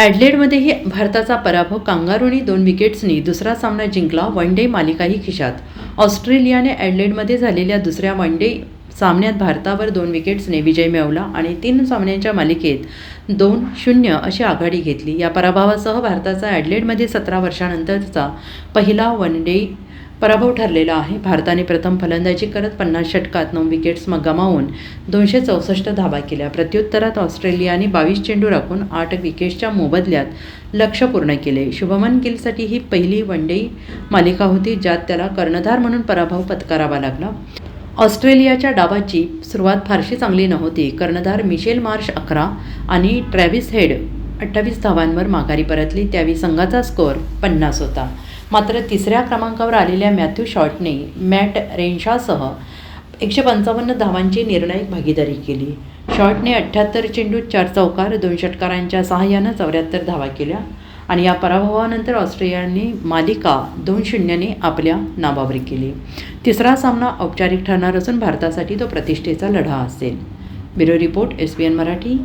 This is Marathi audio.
ॲडलेडमध्येही भारताचा पराभव कांगारूनी दोन विकेट्सनी दुसरा सामना जिंकला वन डे मालिकाही खिशात. ऑस्ट्रेलियाने ॲडलेडमध्ये झालेल्या दुसऱ्या वन डे सामन्यात भारतावर दोन विकेट्सने विजय मिळवला आणि तीन सामन्यांच्या मालिकेत दोन शून्य अशी आघाडी घेतली. या पराभवासह भारताचा ॲडलेडमध्ये सतरा वर्षानंतरचा पहिला वन डे पराभव ठरलेला आहे. भारताने प्रथम फलंदाजी करत पन्नास षटकात नऊ विकेट्स मग गमावून दोनशे चौसष्ट धावा केल्या. प्रत्युत्तरात ऑस्ट्रेलियाने बावीस चेंडू राखून आठ विकेट्सच्या मोबदल्यात लक्ष पूर्ण केले. शुभमन गिलसाठी ही पहिली वन डे मालिका होती ज्यात त्याला कर्णधार म्हणून पराभव पत्करावा लागला. ऑस्ट्रेलियाच्या डावाची सुरुवात फारशी चांगली नव्हती. कर्णधार मिशेल मार्श अकरा आणि ट्रॅव्हिस हेड अठ्ठावीस धावांवर माघारी परतली. त्यावेळी संघाचा स्कोअर पन्नास होता. मात्र तिसऱ्या क्रमांकावर आलेल्या मॅथ्यू शॉर्टने मॅट रेन्शासह एकशे पंचावन्न धावांची निर्णायक भागीदारी केली. शॉर्टने अठ्ठ्याहत्तर चेंडूत चार चौकार दोन षटकारांच्या सहाय्यानं चौऱ्याहत्तर धावा केल्या आणि या पराभवानंतर ऑस्ट्रेलियाने मालिका दोन शून्यने आपल्या नावावर केली. तिसरा सामना औपचारिक ठरणार असून भारतासाठी तो प्रतिष्ठेचा लढा असेल. Bureau report S B N Marathi.